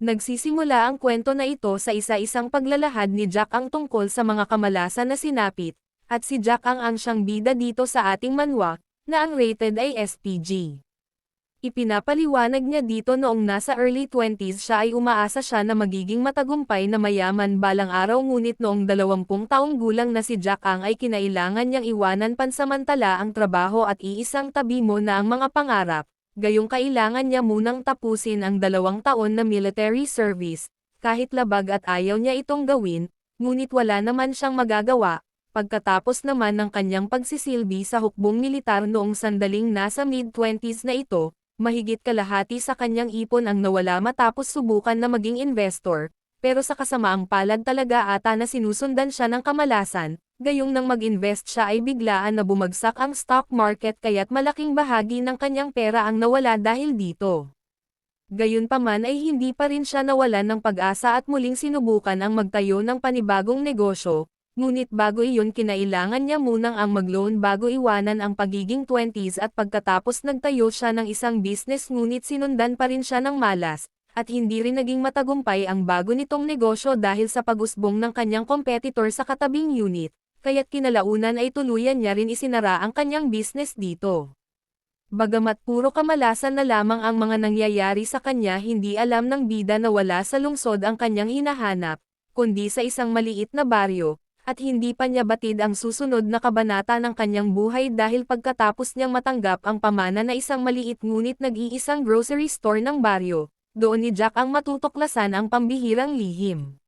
Nagsisimula ang kwento na ito sa isa-isang paglalahad ni Jack ang tungkol sa mga kamalasan na sinapit, at si Jack ang ang siyang bida dito sa ating manwa, na ang rated ay SPG. Ipinapaliwanag niya dito noong nasa early 20s siya ay umaasa siya na magiging matagumpay na mayaman balang araw ngunit noong 20 taong gulang na si Jack ang ay kinailangan niyang iwanan pansamantala ang trabaho at iisang tabi mo na ang mga pangarap, gayong kailangan niya munang tapusin ang dalawang taon na military service, kahit labag at ayaw niya itong gawin, ngunit wala naman siyang magagawa, pagkatapos naman ng kanyang pagsisilbi sa hukbong militar noong sandaling nasa mid-20s na ito, mahigit kalahati sa kanyang ipon ang nawala matapos subukan na maging investor, pero sa kasamaang palad talaga ata na sinusundan siya ng kamalasan, gayong nang mag-invest siya ay biglaan na bumagsak ang stock market kaya't malaking bahagi ng kanyang pera ang nawala dahil dito. Gayunpaman ay hindi pa rin siya nawalan ng pag-asa at muling sinubukan ang magtayo ng panibagong negosyo, ngunit bago iyon kinailangan niya munang ang mag-loan bago iwanan ang pagiging 20s at pagkatapos nagtayo siya ng isang business ngunit sinundan pa rin siya ng malas, at hindi rin naging matagumpay ang bago nitong negosyo dahil sa pagusbong ng kanyang competitor sa katabing unit, kaya't kinalaunan ay tuluyan niya rin isinara ang kanyang business dito. Bagamat puro kamalasan na lamang ang mga nangyayari sa kanya hindi alam ng bida na wala sa lungsod ang kanyang hinahanap, kundi sa isang maliit na baryo, at hindi pa niya batid ang susunod na kabanata ng kanyang buhay dahil pagkatapos niyang matanggap ang pamana na isang maliit ngunit nag-iisang grocery store ng baryo, doon ni Jack ang matutuklasan ang pambihirang lihim.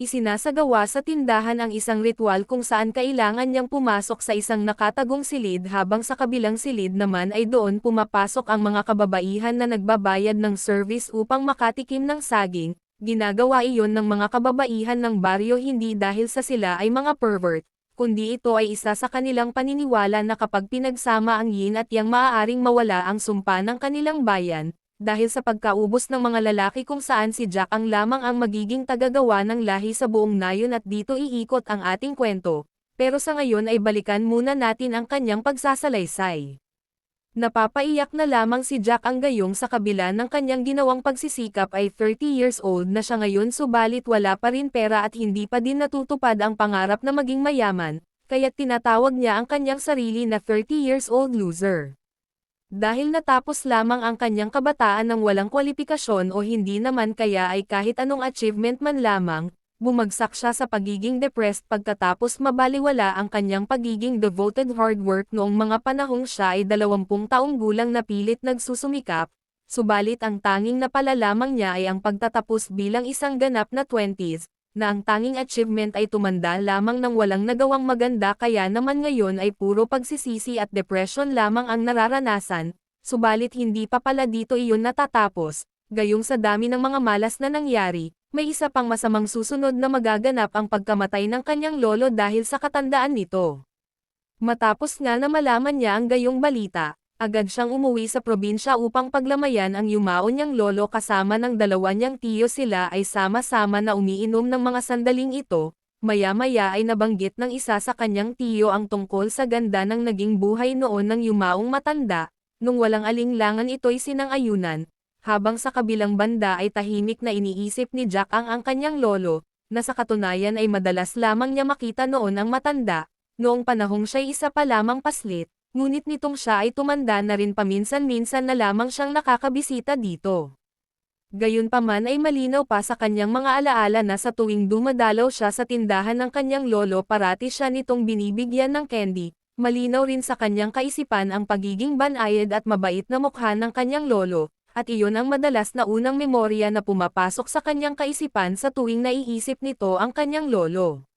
Isinasagawa sa tindahan ang isang ritual kung saan kailangan niyang pumasok sa isang nakatagong silid habang sa kabilang silid naman ay doon pumapasok ang mga kababaihan na nagbabayad ng service upang makatikim ng saging, Ginagawa iyon ng mga kababaihan ng baryo hindi dahil sa sila ay mga pervert, kundi ito ay isa sa kanilang paniniwala na kapag pinagsama ang yin at yang maaaring mawala ang sumpa ng kanilang bayan, dahil sa pagkaubos ng mga lalaki kung saan si Jack ang lamang ang magiging tagagawa ng lahi sa buong nayon at dito iikot ang ating kwento, pero sa ngayon ay balikan muna natin ang kanyang pagsasalaysay. Napapaiyak na lamang si Jack ang gayong sa kabila ng kanyang ginawang pagsisikap ay 30 years old na siya ngayon subalit wala pa rin pera at hindi pa din natutupad ang pangarap na maging mayaman, kaya't tinatawag niya ang kanyang sarili na 30 years old loser. Dahil natapos lamang ang kanyang kabataan ng walang kwalifikasyon o hindi naman kaya ay kahit anong achievement man lamang, bumagsak siya sa pagiging depressed pagkatapos mabaliwala ang kanyang pagiging devoted hard work noong mga panahong siya ay 20 taong gulang na pilit nagsusumikap, subalit ang tanging napala lamang niya ay ang pagtatapos bilang isang ganap na 20s, na ang tanging achievement ay tumanda lamang ng walang nagawang maganda kaya naman ngayon ay puro pagsisisi at depression lamang ang nararanasan, subalit hindi pa pala dito iyon natatapos, gayong sa dami ng mga malas na nangyari, may isa pang masamang susunod na magaganap ang pagkamatay ng kanyang lolo dahil sa katandaan nito. Matapos nga na malaman niya ang gayong balita, agad siyang umuwi sa probinsya upang paglamayan ang yumao niyang lolo kasama ng dalawa niyang tiyo. Sila ay sama-sama na umiinom ng mga sandaling ito, maya-maya ay nabanggit ng isa sa kanyang tiyo ang tungkol sa ganda ng naging buhay noon ng yumaong matanda, nung walang alinglangan ito'y sinang-ayunan, habang sa kabilang banda ay tahimik na iniisip ni Jack ang ang kanyang lolo, na sa katunayan ay madalas lamang niya makita noon ang matanda, noong panahong siya'y isa pa lamang paslit, ngunit nitong siya ay tumanda na rin paminsan-minsan na lamang siyang nakakabisita dito. Gayunpaman ay malinaw pa sa kanyang mga alaala na sa tuwing dumadalaw siya sa tindahan ng kanyang lolo parati siya nitong binibigyan ng candy, malinaw rin sa kanyang kaisipan ang pagiging banayad at mabait na mukha ng kanyang lolo, at iyon ang madalas na unang memorya na pumapasok sa kanyang kaisipan sa tuwing naiisip nito ang kanyang lolo.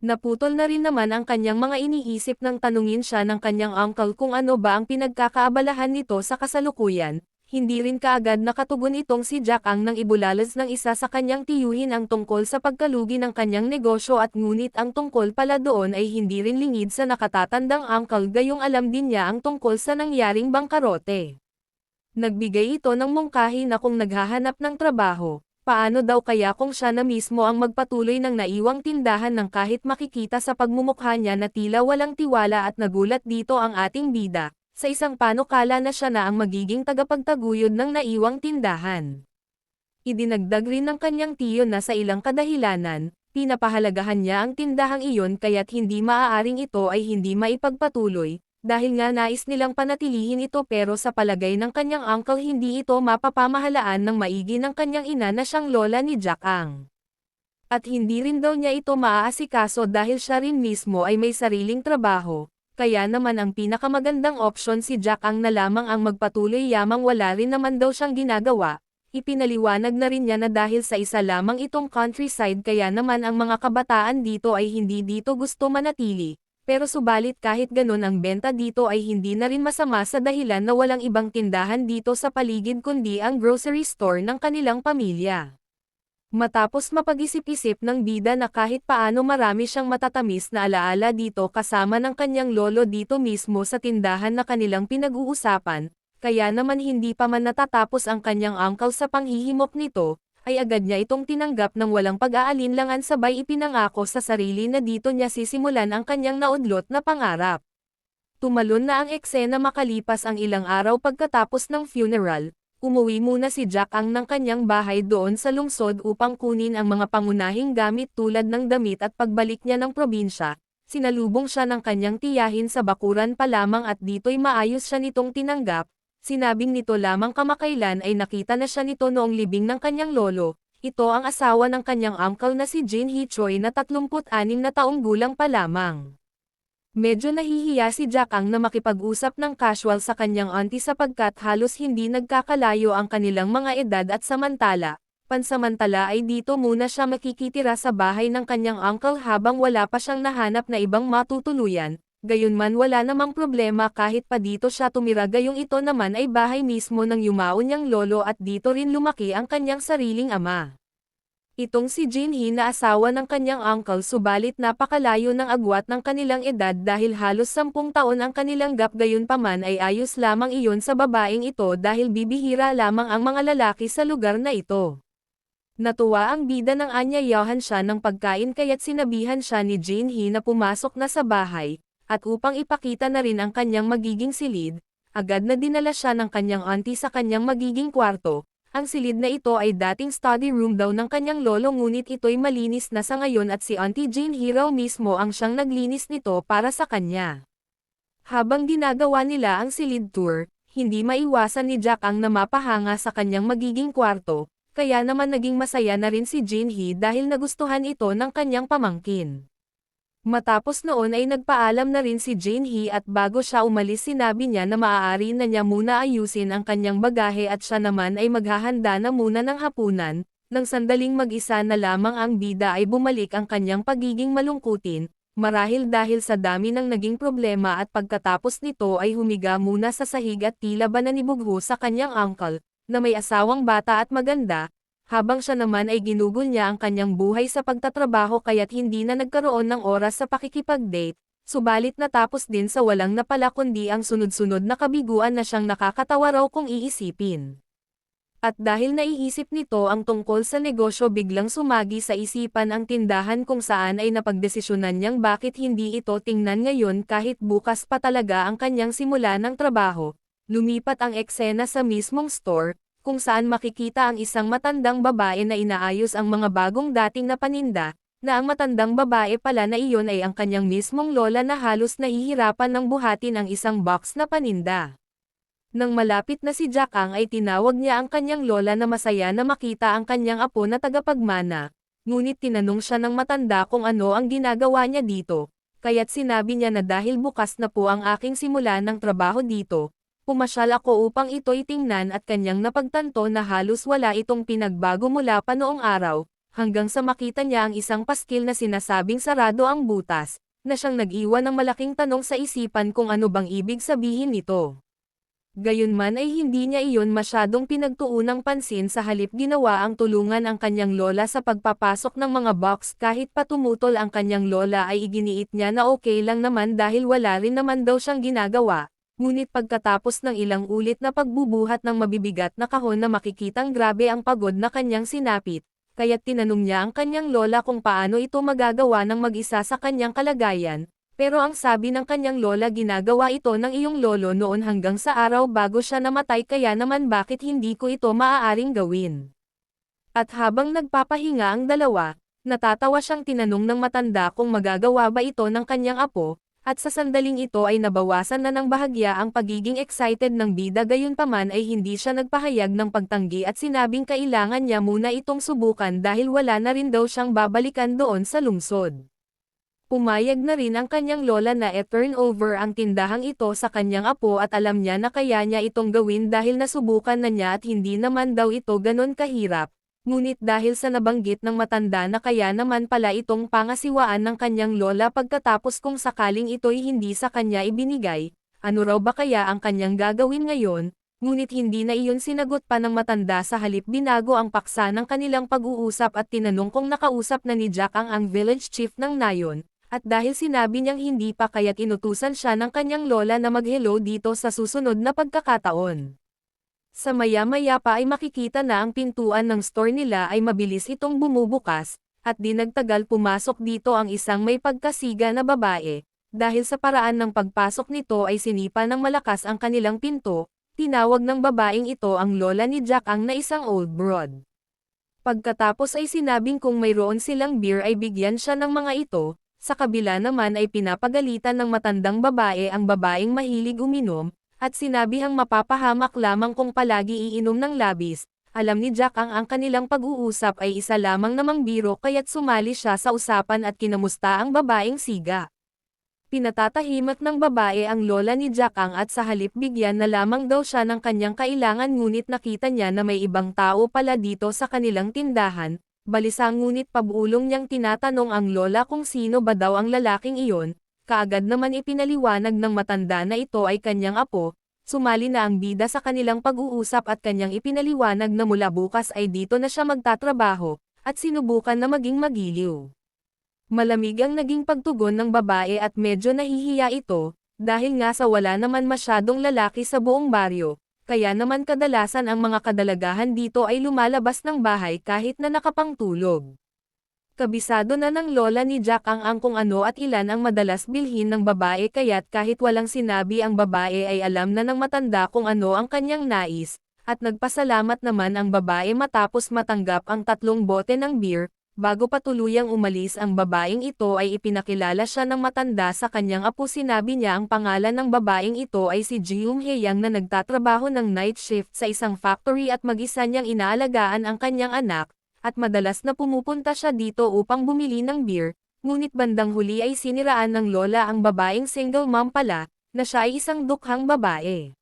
Naputol na rin naman ang kanyang mga iniisip nang tanungin siya ng kanyang uncle kung ano ba ang pinagkakaabalahan nito sa kasalukuyan, hindi rin kaagad nakatugon itong si Jack ang nang ibulalas ng isa sa kanyang tiyuhin ang tungkol sa pagkalugi ng kanyang negosyo at ngunit ang tungkol pala doon ay hindi rin lingid sa nakatatandang uncle gayong alam din niya ang tungkol sa nangyaring bangkarote. Nagbigay ito ng mungkahi na kung naghahanap ng trabaho, paano daw kaya kung siya na mismo ang magpatuloy ng naiwang tindahan ng kahit makikita sa pagmumukha niya na tila walang tiwala at nagulat dito ang ating bida, sa isang panukala na siya na ang magiging tagapagtaguyod ng naiwang tindahan. Idinagdag rin ng kanyang tiyo na sa ilang kadahilanan, pinapahalagahan niya ang tindahang iyon kaya't hindi maaaring ito ay hindi maipagpatuloy, dahil nga nais nilang panatilihin ito pero sa palagay ng kanyang uncle hindi ito mapapamahalaan ng maigi ng kanyang ina na siyang lola ni Jack Ang. At hindi rin daw niya ito maaasikaso dahil siya rin mismo ay may sariling trabaho, kaya naman ang pinakamagandang opsyon si Jack Ang na lamang ang magpatuloy yamang wala rin naman daw siyang ginagawa, Ipinaliwanag na rin niya na dahil sa isa lamang itong countryside kaya naman ang mga kabataan dito ay hindi dito gusto manatili, pero subalit kahit ganun ang benta dito ay hindi na rin masama sa dahilan na walang ibang tindahan dito sa paligid kundi ang grocery store ng kanilang pamilya. Matapos mapag-isip-isip ng bida na kahit paano marami siyang matatamis na alaala dito kasama ng kanyang lolo dito mismo sa tindahan na kanilang pinag-uusapan, kaya naman hindi pa man natatapos ang kanyang uncle sa panghihimok nito, ay agad niya itong tinanggap ng walang pag-aalinlangan sabay ipinangako sa sarili na dito niya sisimulan ang kanyang naudlot na pangarap. Tumalon na ang eksena makalipas ang ilang araw pagkatapos ng funeral, umuwi muna si Jack ang ng kanyang bahay doon sa lungsod upang kunin ang mga pangunahing gamit tulad ng damit at pagbalik niya ng probinsya, sinalubong siya ng kanyang tiyahin sa bakuran pa lamang at dito'y maayos siya nitong tinanggap, Sinabing nito lamang kamakailan ay nakita na siya nito noong libing ng kanyang lolo, ito ang asawa ng kanyang uncle na si Jin Hee Choi na 36 na taong gulang pa lamang. Medyo nahihiya si Jack Ang na makipag-usap ng casual sa kanyang auntie sapagkat halos hindi nagkakalayo ang kanilang mga edad at samantala, pansamantala ay dito muna siya makikitira sa bahay ng kanyang uncle habang wala pa siyang nahanap na ibang matutuluyan, Gayunman wala namang problema kahit pa dito siya tumira gayong ito naman ay bahay mismo ng yumao niyang lolo at dito rin lumaki ang kanyang sariling ama. Itong si Jinhee na asawa ng kanyang uncle subalit napakalayo ng agwat ng kanilang edad dahil halos sampung taon ang kanilang gap gayon paman ay ayos lamang iyon sa babaeng ito dahil bibihira lamang ang mga lalaki sa lugar na ito. Natuwa ang bida ng anyayahan siya ng pagkain kaya't sinabihan siya ni Jinhee na pumasok na sa bahay, at upang ipakita na rin ang kanyang magiging silid, agad na dinala siya ng kanyang auntie sa kanyang magiging kwarto. Ang silid na ito ay dating study room daw ng kanyang lolo ngunit ito'y malinis na sa ngayon at si Auntie Jane Hero mismo ang siyang naglinis nito para sa kanya. Habang ginagawa nila ang silid tour, hindi maiwasan ni Jack ang namapahanga sa kanyang magiging kwarto, kaya naman naging masaya na rin si Jin Hee dahil nagustuhan ito ng kanyang pamangkin. Matapos noon ay nagpaalam na rin si Jane Hee at bago siya umalis sinabi niya na maaari na niya muna ayusin ang kanyang bagahe at siya naman ay maghahanda na muna ng hapunan, nang sandaling mag-isa na lamang ang bida ay bumalik ang kanyang pagiging malungkutin, marahil dahil sa dami ng naging problema at pagkatapos nito ay humiga muna sa sahig at tila ba nanibugho sa kanyang uncle, na may asawang bata at maganda, habang siya naman ay ginugol niya ang kanyang buhay sa pagtatrabaho kaya't hindi na nagkaroon ng oras sa pakikipag-date, subalit natapos din sa walang napala kundi ang sunod-sunod na kabiguan na siyang nakakatawa raw kung iisipin. At dahil naiisip nito ang tungkol sa negosyo biglang sumagi sa isipan ang tindahan kung saan ay napagdesisyonan niyang bakit hindi ito tingnan ngayon kahit bukas pa talaga ang kanyang simula ng trabaho. Lumipat ang eksena sa mismong store, kung saan makikita ang isang matandang babae na inaayos ang mga bagong dating na paninda, na ang matandang babae pala na iyon ay ang kanyang mismong lola na halos nahihirapan ng buhatin ang isang box na paninda. Nang malapit na si Jack Ang ay tinawag niya ang kanyang lola na masaya na makita ang kanyang apo na tagapagmana, ngunit tinanong siya ng matanda kung ano ang ginagawa niya dito, kaya't sinabi niya na dahil bukas na po ang aking simula ng trabaho dito, Pumasyal ako upang ito'y tingnan at kanyang napagtanto na halos wala itong pinagbago mula pa noong araw, hanggang sa makita niya ang isang paskil na sinasabing sarado ang butas, na siyang nag-iwan ng malaking tanong sa isipan kung ano bang ibig sabihin nito. Gayunman ay hindi niya iyon masyadong pinagtuunang pansin sa halip ginawa ang tulungan ang kanyang lola sa pagpapasok ng mga box kahit patumutol ang kanyang lola ay iginiit niya na okay lang naman dahil wala rin naman daw siyang ginagawa, Ngunit pagkatapos ng ilang ulit na pagbubuhat ng mabibigat na kahon na makikitang grabe ang pagod na kanyang sinapit, kaya't tinanong niya ang kanyang lola kung paano ito magagawa ng mag-isa sa kanyang kalagayan, pero ang sabi ng kanyang lola ginagawa ito ng iyong lolo noon hanggang sa araw bago siya namatay kaya naman bakit hindi ko ito maaaring gawin. At habang nagpapahinga ang dalawa, natatawa siyang tinanong ng matanda kung magagawa ba ito ng kanyang apo, at sa sandaling ito ay nabawasan na ng bahagya ang pagiging excited ng bida gayunpaman ay hindi siya nagpahayag ng pagtanggi at sinabing kailangan niya muna itong subukan dahil wala na rin daw siyang babalikan doon sa lungsod. Pumayag na rin ang kanyang lola na e-turn over ang tindahang ito sa kanyang apo at alam niya na kaya niya itong gawin dahil nasubukan na niya at hindi naman daw ito ganon kahirap. Ngunit dahil sa nabanggit ng matanda na kaya naman pala itong pangasiwaan ng kanyang lola pagkatapos kung sakaling ito'y hindi sa kanya ibinigay, ano raw ba kaya ang kanyang gagawin ngayon, ngunit hindi na iyon sinagot pa ng matanda sa halip binago ang paksa ng kanilang pag-uusap at tinanong kung nakausap na ni Jack ang ang village chief ng nayon, at dahil sinabi niyang hindi pa kaya't inutusan siya ng kanyang lola na mag-hello dito sa susunod na pagkakataon. Sa maya-maya pa ay makikita na ang pintuan ng store nila ay mabilis itong bumubukas, at di nagtagal pumasok dito ang isang may pagkasiga na babae, dahil sa paraan ng pagpasok nito ay sinipa ng malakas ang kanilang pinto, tinawag ng babaeng ito ang lola ni Jack ang na isang old broad. Pagkatapos ay sinabing kung mayroon silang beer ay bigyan siya ng mga ito, sa kabila naman ay pinapagalitan ng matandang babae ang babaeng mahilig uminom, at sinabihang mapapahamak lamang kung palagi iinom ng labis. Alam ni Jack ang ang kanilang pag-uusap ay isa lamang namang biro kaya't sumali siya sa usapan at kinamusta ang babaeng siga. Pinatatahimat ng babae ang lola ni Jack ang at sa halip bigyan na lamang daw siya ng kanyang kailangan ngunit nakita niya na may ibang tao pala dito sa kanilang tindahan, balisa ngunit pabulong niyang tinatanong ang lola kung sino ba daw ang lalaking iyon, kaagad naman ipinaliwanag ng matanda na ito ay kanyang apo, sumali na ang bida sa kanilang pag-uusap at kanyang ipinaliwanag na mula bukas ay dito na siya magtatrabaho, at sinubukan na maging magiliw. Malamig ang naging pagtugon ng babae at medyo nahihiya ito, dahil nga sa wala naman masyadong lalaki sa buong baryo, kaya naman kadalasan ang mga kadalagahan dito ay lumalabas ng bahay kahit na nakapangtulog. Kabisado na ng lola ni Jack ang ang kung ano at ilan ang madalas bilhin ng babae kaya't kahit walang sinabi ang babae ay alam na ng matanda kung ano ang kanyang nais, at nagpasalamat naman ang babae matapos matanggap ang tatlong bote ng beer, bago pa tuluyang umalis ang babaeng ito ay ipinakilala siya ng matanda sa kanyang apo. Sinabi niya ang pangalan ng babaeng ito ay si Jiung Heyang na nagtatrabaho ng night shift sa isang factory at mag-isa niyang inaalagaan ang kanyang anak, at madalas na pumupunta siya dito upang bumili ng beer, ngunit bandang huli ay siniraan ng lola ang babaeng single mom pala, na siya ay isang dukhang babae.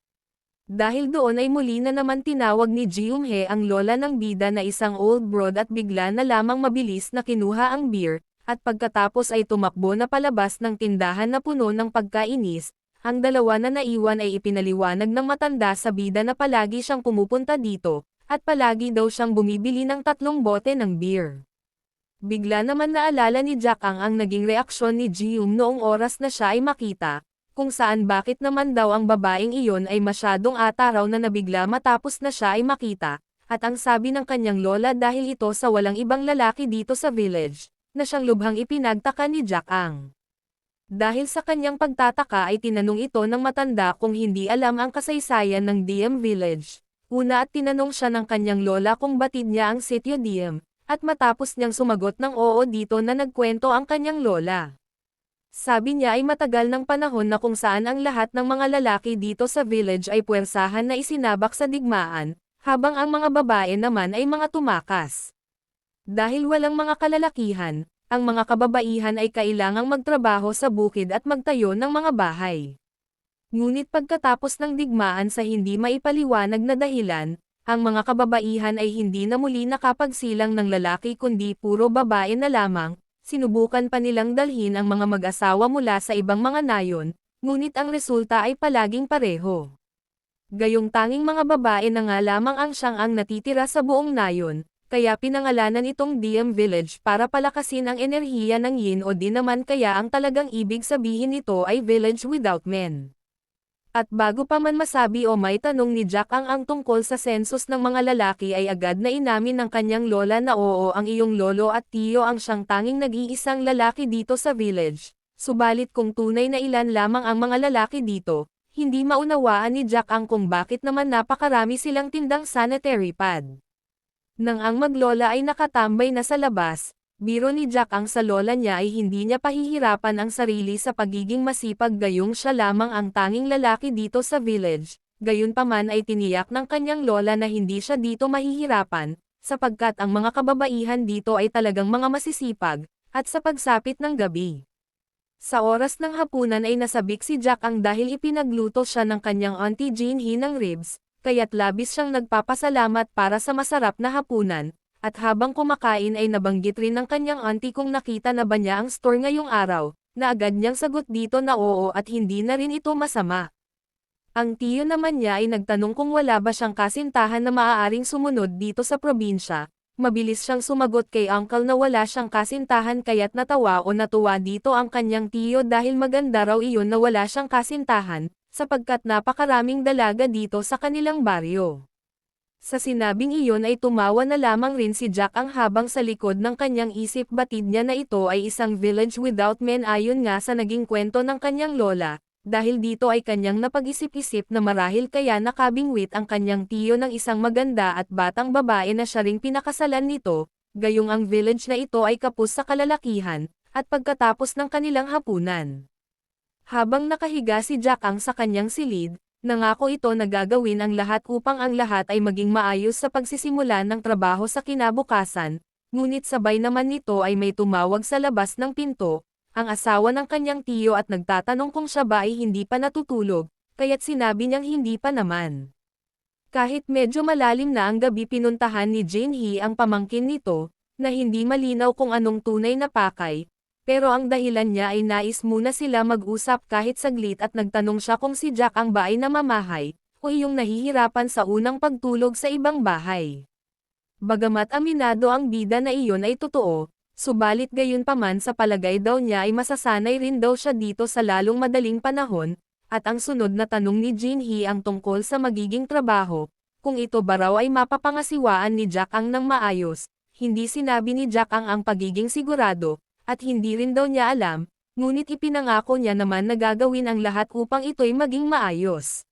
Dahil doon ay muli na naman tinawag ni Jiumhe ang lola ng bida na isang old broad at bigla na lamang mabilis na kinuha ang beer, at pagkatapos ay tumakbo na palabas ng tindahan na puno ng pagkainis, ang dalawa na naiwan ay ipinaliwanag ng matanda sa bida na palagi siyang pumupunta dito, at palagi daw siyang bumibili ng tatlong bote ng beer. Bigla naman naalala ni Jack ang ang naging reaksyon ni Jium noong oras na siya ay makita, kung saan bakit naman daw ang babaeng iyon ay masyadong ataraw na nabigla matapos na siya ay makita, at ang sabi ng kanyang lola dahil ito sa walang ibang lalaki dito sa village, na siyang lubhang ipinagtaka ni Jack ang. Dahil sa kanyang pagtataka ay tinanong ito ng matanda kung hindi alam ang kasaysayan ng DM Village. Una at tinanong siya ng kanyang lola kung batid niya ang sitio Diem, at matapos niyang sumagot ng oo dito na nagkwento ang kanyang lola. Sabi niya ay matagal ng panahon na kung saan ang lahat ng mga lalaki dito sa village ay puwersahan na isinabak sa digmaan, habang ang mga babae naman ay mga tumakas. Dahil walang mga kalalakihan, ang mga kababaihan ay kailangang magtrabaho sa bukid at magtayo ng mga bahay. Ngunit pagkatapos ng digmaan sa hindi maipaliwanag na dahilan, ang mga kababaihan ay hindi na muli nakapagsilang ng lalaki kundi puro babae na lamang, sinubukan pa nilang dalhin ang mga mag-asawa mula sa ibang mga nayon, ngunit ang resulta ay palaging pareho. Gayong tanging mga babae na nga lamang ang siyang ang natitira sa buong nayon, kaya pinangalanan itong DM Village para palakasin ang enerhiya ng yin o di naman kaya ang talagang ibig sabihin nito ay Village Without Men. At bago pa man masabi o may tanong ni Jack ang ang tungkol sa sensus ng mga lalaki ay agad na inamin ng kanyang lola na oo ang iyong lolo at tiyo ang siyang tanging nag-iisang lalaki dito sa village. Subalit kung tunay na ilan lamang ang mga lalaki dito, hindi maunawaan ni Jack ang kung bakit naman napakarami silang tindang sanitary pad. Nang ang maglola ay nakatambay na sa labas, biro ni Jack ang sa lola niya ay hindi niya pahihirapan ang sarili sa pagiging masipag gayong siya lamang ang tanging lalaki dito sa village, gayunpaman ay tiniyak ng kanyang lola na hindi siya dito mahihirapan, sapagkat ang mga kababaihan dito ay talagang mga masisipag, at sa pagsapit ng gabi. Sa oras ng hapunan ay nasabik si Jack ang dahil ipinagluto siya ng kanyang auntie Jean He ng ribs, kaya't labis siyang nagpapasalamat para sa masarap na hapunan, at habang kumakain ay nabanggit rin ng kanyang auntie kung nakita na ba niya ang store ngayong araw, na agad niyang sagot dito na oo at hindi na rin ito masama. Ang tiyo naman niya ay nagtanong kung wala ba siyang kasintahan na maaaring sumunod dito sa probinsya, mabilis siyang sumagot kay uncle na wala siyang kasintahan kaya't natawa o natuwa dito ang kanyang tiyo dahil maganda raw iyon na wala siyang kasintahan, sapagkat napakaraming dalaga dito sa kanilang baryo. Sa sinabing iyon ay tumawa na lamang rin si Jack ang habang sa likod ng kanyang isip batid niya na ito ay isang village without men ayon nga sa naging kwento ng kanyang lola, dahil dito ay kanyang napag-isip-isip na marahil kaya nakabingwit ang kanyang tiyo ng isang maganda at batang babae na siya ring pinakasalan nito, gayong ang village na ito ay kapos sa kalalakihan, at pagkatapos ng kanilang hapunan. Habang nakahiga si Jack ang sa kanyang silid, Nangako ito na gagawin ang lahat upang ang lahat ay maging maayos sa pagsisimula ng trabaho sa kinabukasan, ngunit sabay naman nito ay may tumawag sa labas ng pinto, ang asawa ng kanyang tiyo at nagtatanong kung siya ba ay hindi pa natutulog, kaya't sinabi niyang hindi pa naman. Kahit medyo malalim na ang gabi pinuntahan ni Jane He ang pamangkin nito, na hindi malinaw kung anong tunay na pakay, pero ang dahilan niya ay nais muna sila mag-usap kahit saglit at nagtanong siya kung si Jack ang ba ay namamahay, o iyong nahihirapan sa unang pagtulog sa ibang bahay. Bagamat aminado ang bida na iyon ay totoo, subalit gayon paman sa palagay daw niya ay masasanay rin daw siya dito sa lalong madaling panahon, at ang sunod na tanong ni Jin Hee ang tungkol sa magiging trabaho, kung ito ba raw ay mapapangasiwaan ni Jack ang nang maayos, hindi sinabi ni Jack ang ang pagiging sigurado, at hindi rin daw niya alam, ngunit ipinangako niya naman na gagawin ang lahat upang ito'y maging maayos.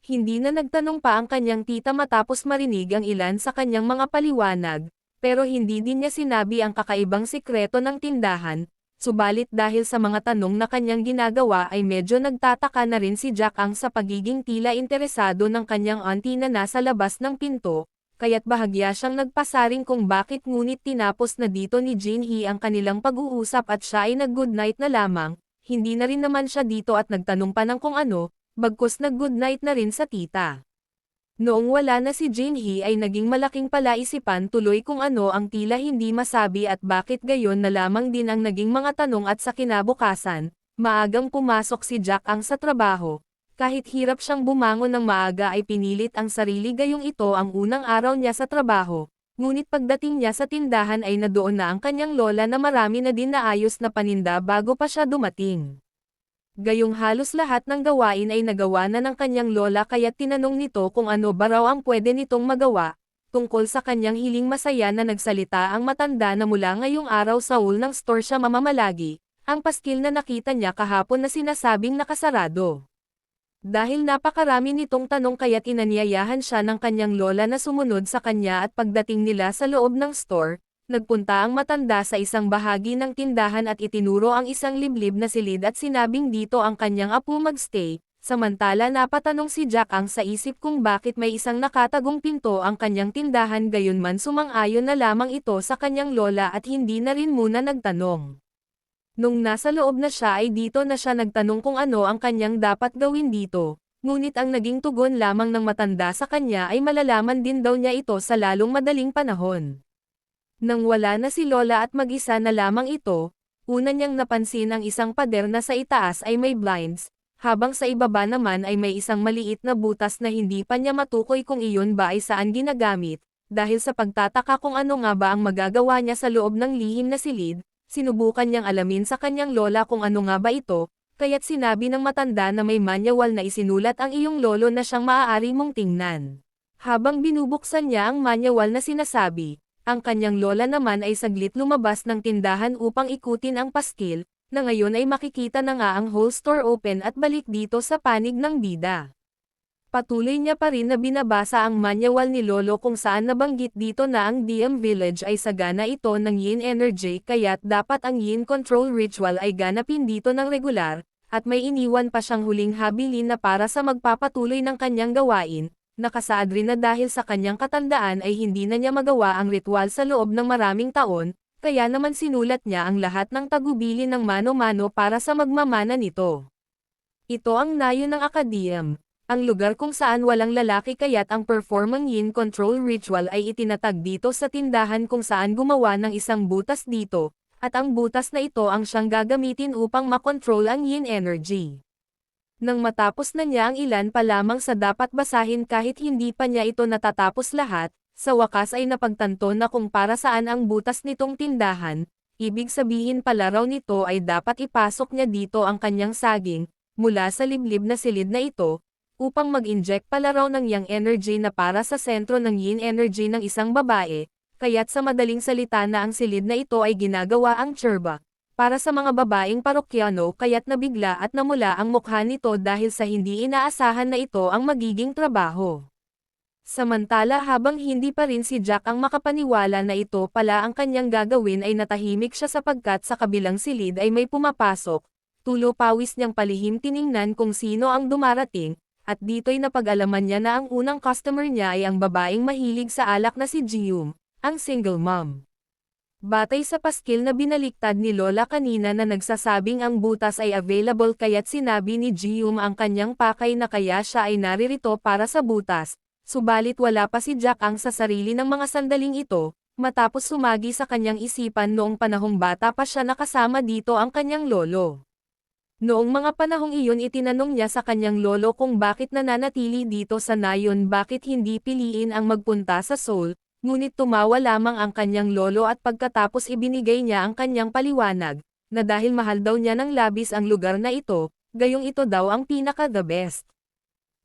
Hindi na nagtanong pa ang kanyang tita matapos marinig ang ilan sa kanyang mga paliwanag, pero hindi din niya sinabi ang kakaibang sikreto ng tindahan, subalit dahil sa mga tanong na kanyang ginagawa ay medyo nagtataka na rin si Jack ang sa pagiging tila interesado ng kanyang auntie na nasa labas ng pinto, kaya't bahagya siyang nagpasaring kung bakit ngunit tinapos na dito ni Jin Hee ang kanilang pag-uusap at siya ay nag-good night na lamang, hindi na rin naman siya dito at nagtanong pa ng kung ano, bagkus nag-good night na rin sa tita. Noong wala na si Jin Hee ay naging malaking palaisipan tuloy kung ano ang tila hindi masabi at bakit gayon na lamang din ang naging mga tanong at sa kinabukasan, maagang pumasok si Jack ang sa trabaho, kahit hirap siyang bumangon ng maaga ay pinilit ang sarili gayong ito ang unang araw niya sa trabaho, ngunit pagdating niya sa tindahan ay nadoon na ang kanyang lola na marami na din naayos na paninda bago pa siya dumating. Gayong halos lahat ng gawain ay nagawa na ng kanyang lola kaya tinanong nito kung ano ba raw ang pwede nitong magawa, tungkol sa kanyang hiling masaya na nagsalita ang matanda na mula ngayong araw sa ul ng store siya mamamalagi, ang paskil na nakita niya kahapon na sinasabing nakasarado. Dahil napakarami nitong tanong kaya't inanyayahan siya ng kanyang lola na sumunod sa kanya at pagdating nila sa loob ng store, nagpunta ang matanda sa isang bahagi ng tindahan at itinuro ang isang liblib na silid at sinabing dito ang kanyang apo magstay, samantala napatanong si Jack ang sa isip kung bakit may isang nakatagong pinto ang kanyang tindahan gayunman sumang-ayon na lamang ito sa kanyang lola at hindi na rin muna nagtanong. Nung nasa loob na siya ay dito na siya nagtanong kung ano ang kanyang dapat gawin dito, ngunit ang naging tugon lamang ng matanda sa kanya ay malalaman din daw niya ito sa lalong madaling panahon. Nang wala na si Lola at mag-isa na lamang ito, una niyang napansin ang isang pader na sa itaas ay may blinds, habang sa ibaba naman ay may isang maliit na butas na hindi pa niya matukoy kung iyon ba ay saan ginagamit, dahil sa pagtataka kung ano nga ba ang magagawa niya sa loob ng lihim na silid, sinubukan niyang alamin sa kanyang lola kung ano nga ba ito, kaya't sinabi ng matanda na may manual na isinulat ang iyong lolo na siyang maaari mong tingnan. Habang binubuksan niya ang manual na sinasabi, ang kanyang lola naman ay saglit lumabas ng tindahan upang ikutin ang paskil, na ngayon ay makikita na nga ang whole store open at balik dito sa panig ng bida. Patuloy niya pa rin na binabasa ang manual ni Lolo kung saan nabanggit dito na ang DM Village ay sagana ito ng yin energy kaya't dapat ang yin control ritual ay ganapin dito ng regular, at may iniwan pa siyang huling habilin na para sa magpapatuloy ng kanyang gawain, nakasaad rin na dahil sa kanyang katandaan ay hindi na niya magawa ang ritual sa loob ng maraming taon, kaya naman sinulat niya ang lahat ng tagubilin ng mano-mano para sa magmamana nito. Ito ang nayo ng akadiyam ang lugar kung saan walang lalaki kaya't ang performang yin control ritual ay itinatag dito sa tindahan kung saan gumawa ng isang butas dito, at ang butas na ito ang siyang gagamitin upang makontrol ang yin energy. Nang matapos na niya ang ilan pa lamang sa dapat basahin kahit hindi pa niya ito natatapos lahat, sa wakas ay napagtanto na kung para saan ang butas nitong tindahan, ibig sabihin pala raw nito ay dapat ipasok niya dito ang kanyang saging, mula sa liblib na silid na ito, upang mag-inject pala raw ng yang energy na para sa sentro ng yin energy ng isang babae, kaya't sa madaling salita na ang silid na ito ay ginagawa ang cherba. Para sa mga babaeng parokyano kaya't nabigla at namula ang mukha nito dahil sa hindi inaasahan na ito ang magiging trabaho. Samantala habang hindi pa rin si Jack ang makapaniwala na ito pala ang kanyang gagawin ay natahimik siya sapagkat sa kabilang silid ay may pumapasok, tulo pawis niyang palihim tiningnan kung sino ang dumarating, at dito'y napag-alaman niya na ang unang customer niya ay ang babaeng mahilig sa alak na si Jium, ang single mom. Batay sa paskil na binaliktad ni Lola kanina na nagsasabing ang butas ay available kaya't sinabi ni Jium ang kanyang pakay na kaya siya ay naririto para sa butas, subalit wala pa si Jack ang sa sarili ng mga sandaling ito, matapos sumagi sa kanyang isipan noong panahong bata pa siya nakasama dito ang kanyang lolo. Noong mga panahong iyon itinanong niya sa kanyang lolo kung bakit nananatili dito sa nayon bakit hindi piliin ang magpunta sa Seoul, ngunit tumawa lamang ang kanyang lolo at pagkatapos ibinigay niya ang kanyang paliwanag, na dahil mahal daw niya ng labis ang lugar na ito, gayong ito daw ang pinaka the best.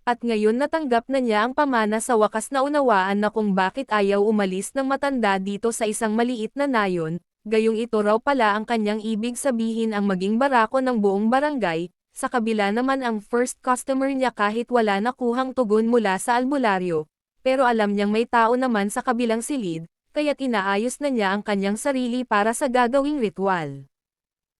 At ngayon natanggap na niya ang pamana sa wakas na unawaan na kung bakit ayaw umalis ng matanda dito sa isang maliit na nayon, gayong ito raw pala ang kanyang ibig sabihin ang maging barako ng buong barangay, sa kabila naman ang first customer niya kahit wala nakuhang tugon mula sa albularyo, pero alam niyang may tao naman sa kabilang silid, kaya't inaayos na niya ang kanyang sarili para sa gagawing ritual.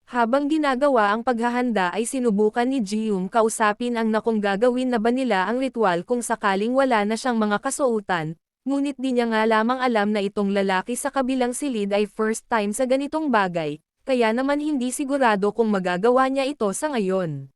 Habang ginagawa ang paghahanda ay sinubukan ni Jium kausapin ang nakong gagawin na ba nila ang ritual kung sakaling wala na siyang mga kasuotan, Ngunit di niya nga lamang alam na itong lalaki sa kabilang silid ay first time sa ganitong bagay, kaya naman hindi sigurado kung magagawa niya ito sa ngayon.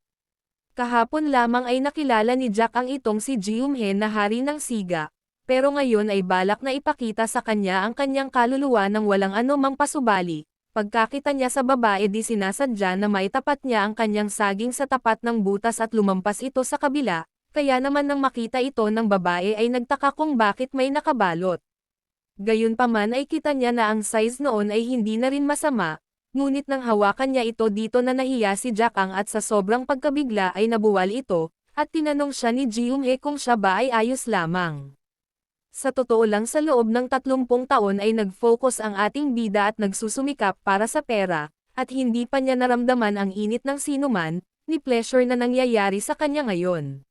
Kahapon lamang ay nakilala ni Jack ang itong si Jiumhe na hari ng siga, pero ngayon ay balak na ipakita sa kanya ang kanyang kaluluwa ng walang anumang pasubali. Pagkakita niya sa babae di sinasadya na may tapat niya ang kanyang saging sa tapat ng butas at lumampas ito sa kabila, kaya naman nang makita ito ng babae ay nagtaka kung bakit may nakabalot. Gayunpaman ay kita niya na ang size noon ay hindi na rin masama, ngunit nang hawakan niya ito dito na nahiya si Jackang at sa sobrang pagkabigla ay nabuwal ito, at tinanong siya ni Jiumhe kung siya ba ay ayos lamang. Sa totoo lang sa loob ng 30 taon ay nag-focus ang ating bida at nagsusumikap para sa pera, at hindi pa niya naramdaman ang init ng sinuman, ni pleasure na nangyayari sa kanya ngayon.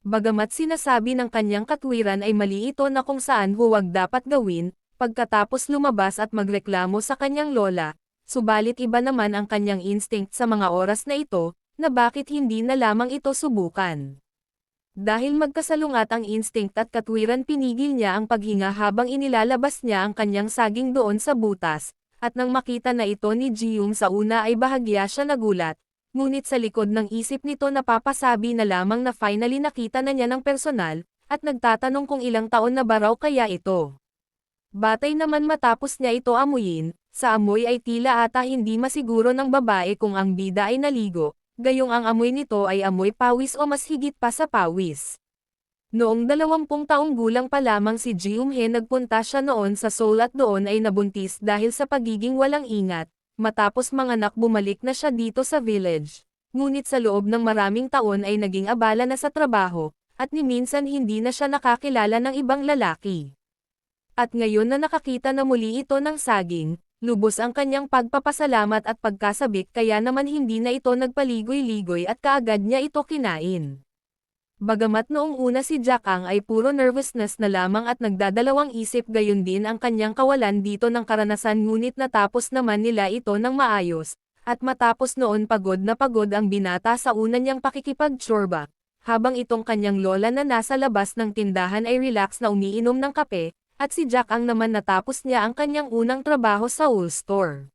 Bagamat sinasabi ng kanyang katwiran ay mali ito na kung saan huwag dapat gawin, pagkatapos lumabas at magreklamo sa kanyang lola, subalit iba naman ang kanyang instinct sa mga oras na ito, na bakit hindi na lamang ito subukan. Dahil magkasalungat ang instinct at katwiran pinigil niya ang paghinga habang inilalabas niya ang kanyang saging doon sa butas, at nang makita na ito ni Jiung sa una ay bahagya siya nagulat, Ngunit sa likod ng isip nito napapasabi na lamang na finally nakita na niya ng personal, at nagtatanong kung ilang taon na ba raw kaya ito. Batay naman matapos niya ito amuyin, sa amoy ay tila ata hindi masiguro ng babae kung ang bida ay naligo, gayong ang amoy nito ay amoy pawis o mas higit pa sa pawis. Noong dalawampung taong gulang pa lamang si Jiumhe nagpunta siya noon sa Seoul at doon ay nabuntis dahil sa pagiging walang ingat, Matapos manganak bumalik na siya dito sa village. Ngunit sa loob ng maraming taon ay naging abala na sa trabaho, at ni minsan hindi na siya nakakilala ng ibang lalaki. At ngayon na nakakita na muli ito ng saging, lubos ang kanyang pagpapasalamat at pagkasabik kaya naman hindi na ito nagpaligoy-ligoy at kaagad niya ito kinain. Bagamat noong una si Jack Ang ay puro nervousness na lamang at nagdadalawang isip gayon din ang kanyang kawalan dito ng karanasan ngunit natapos naman nila ito ng maayos, at matapos noon pagod na pagod ang binata sa una niyang pakikipagtsorba, habang itong kanyang lola na nasa labas ng tindahan ay relax na umiinom ng kape, at si Jack Ang naman natapos niya ang kanyang unang trabaho sa Wool Store.